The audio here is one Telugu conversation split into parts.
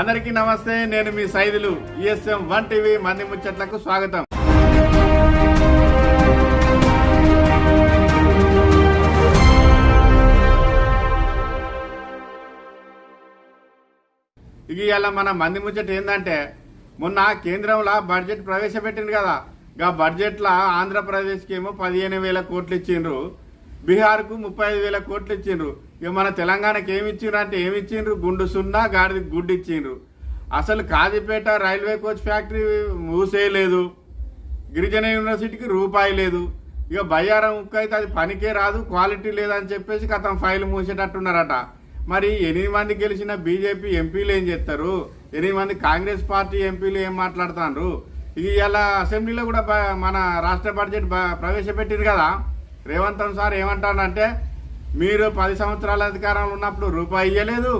అందరికీ నమస్తే నేను మీ సైదులు ఈఎస్ఎం వన్ టీవీ మంది ముచ్చట్లకు స్వాగతం. ఇక ఇవాళ మన మంది ముచ్చట ఏంటంటే మొన్న కేంద్రంలో బడ్జెట్ ప్రవేశపెట్టింది కదా గా బడ్జెట్లో ఆంధ్రప్రదేశ్కి ఏమో పదిహేను వేల కోట్లు ఇచ్చిండ్రు. బీహార్కు ముప్పై ఐదు వేల కోట్లు ఇచ్చిండ్రు. ఇక మన తెలంగాణకి ఏమి ఇచ్చిండ్రు అంటే ఏమి ఇచ్చిండ్రు? గుండు సున్నా గాడిది గుడ్డు ఇచ్చిండ్రు. అసలు కాజీపేట రైల్వే కోచ్ ఫ్యాక్టరీ మూసేయలేదు. గిరిజన యూనివర్సిటీకి రూపాయి లేదు. ఇక బయ్యారం ఉక్కు అయితే అది పనికే రాదు క్వాలిటీ లేదని చెప్పేసి కథం ఫైల్ మూసేటట్టున్నారట. మరి ఎనిమిది మంది గెలిచిన బీజేపీ ఎంపీలు ఏం చేస్తారు? ఎనిమిది మంది కాంగ్రెస్ పార్టీ ఎంపీలు ఏం మాట్లాడుతున్నారు ఇక ఇలా అసెంబ్లీలో కూడా మన రాష్ట్ర బడ్జెట్ ప్రవేశపెట్టింది కదా. రేవంత్ సార్ ఏమంటాడంటే మీరు పది సంవత్సరాల అధికారంలో ఉన్నప్పుడు రూపాయి ఇవ్వలేదు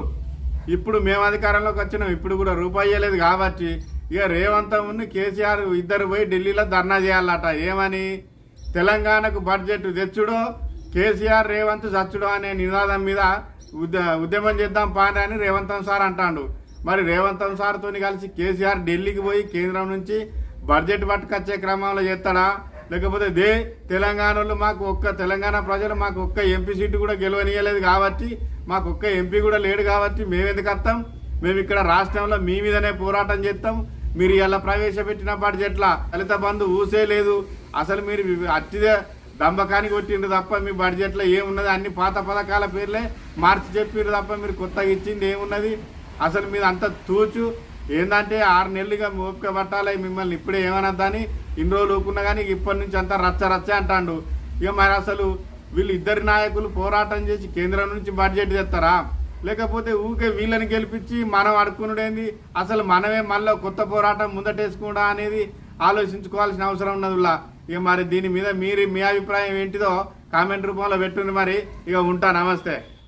ఇప్పుడు మేము అధికారంలోకి వచ్చినాం ఇప్పుడు కూడా రూపాయి ఇవ్వలేదు కాబట్టి ఇక రేవంత్ ఉన్న కేసీఆర్ ఇద్దరు పోయి ఢిల్లీలో ధర్నా చేయాలట. ఏమని? తెలంగాణకు బడ్జెట్ తెచ్చుడు కేసీఆర్ రేవంత్ చచ్చుడు అనే నినాదం మీద ఉద్య- ఉద్యమం చేద్దాం పాని అని రేవంత్ సార్ అంటాడు. మరి రేవంత్ సార్తో కలిసి కేసీఆర్ ఢిల్లీకి పోయి కేంద్రం నుంచి బడ్జెట్ పట్టుకొచ్చే క్రమంలో చేస్తాడా? లేకపోతే దే తెలంగాణలో మాకు ఒక్క తెలంగాణ ప్రజలు మాకు ఒక్క ఎంపీ సీటు కూడా గెలవనీయలేదు కాబట్టి మాకు ఒక్క ఎంపీ కూడా లేడు కాబట్టి మేమెందుకు వస్తాం మేము ఇక్కడ రాష్ట్రంలో మీ మీదనే పోరాటం చేస్తాం మీరు ఇలా ప్రవేశపెట్టిన బడ్జెట్ల దళిత బంధు ఊసే లేదు. అసలు మీరు అట్టిదే దంబకాని కొట్టిండ్రు తప్ప మీ బడ్జెట్లో ఏమున్నది? అన్ని పాత పథకాల పేర్లే మార్చి చెప్పిండ్రు తప్ప మీరు కొత్తగా ఇచ్చింది ఏమున్నది? అసలు మీద అంత తూచు. ఏంటంటే ఆరు నెలలుగా ఓపిక పట్టాలి మిమ్మల్ని ఇప్పుడే ఏమనద్దని ఇన్ని రోజులు ఊకున్నా కానీ ఇప్పటి నుంచి అంతా రచ్చ రచ్చ అంటాడు. ఇక మరి అసలు వీళ్ళు ఇద్దరి నాయకులు పోరాటం చేసి కేంద్రం నుంచి బడ్జెట్ తెస్తారా? లేకపోతే ఊకే వీళ్ళని గెలిపించి మనం అడుక్కునుడేంది అసలు మనమే మళ్ళీ కొత్త పోరాటం ముందటేసుకుండా అనేది ఆలోచించుకోవాల్సిన అవసరం ఉన్నదిలా ఇక మరి దీని మీద మీరు మీ అభిప్రాయం ఏంటిదో కామెంట్ రూపంలో పెట్టుంది మరి. ఇక ఉంటా నమస్తే.